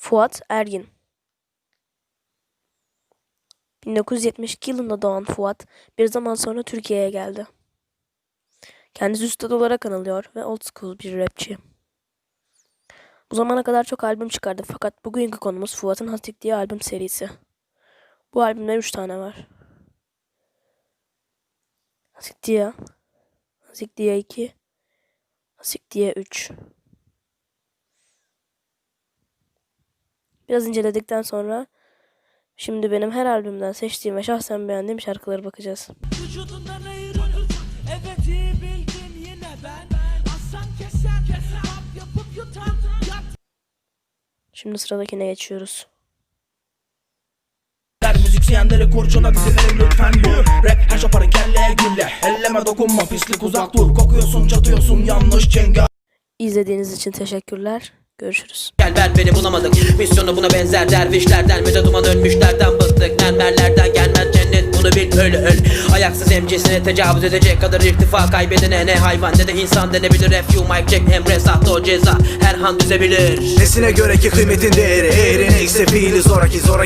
Fuat Ergin 1972 yılında doğan Fuat bir zaman sonra Türkiye'ye geldi. Kendisi üstad olarak anılıyor ve old school bir rapçi. Bu zamana kadar çok albüm çıkardı fakat bugünkü konumuz Fuat'ın Hastik diye albüm serisi. Bu albümde 3 tane var. Hasik diye, Hasik diye 2, Hasik diye 3. Biraz inceledikten sonra şimdi benim her albümden seçtiğim ve şahsen beğendiğim şarkılara bakacağız. Vücudundan ayırırız Evet iyi bildin yine ben Aslan keser keser Hap yapıp yutan Yat Şimdi sıradakine geçiyoruz. Ver müzisyenleri kurşuna dizilerim lütfen dur Rap her şaparın kelle gülle Elleme dokunma pislik uzak dur Kokuyorsun çatıyorsun yanlış cenga İzlediğiniz için teşekkürler. Görüşürüz. Gel ver beni bulamadık Misyonu buna benzer. Dervişlerden Müde duman ölmüşlerden bıktık. Mermerlerden gelmez cennet. Bunu bil öl öl. Ayaksız emcisine tecavüz edecek kadar irtifa kaybedene Ne hayvan? Ne de insan denebilir. F you Mike Jack emre sahte o ceza. Her han düzebilir. Nesine göre ki kıymetin değeri? Eğri neyse fiili zoraki zoraki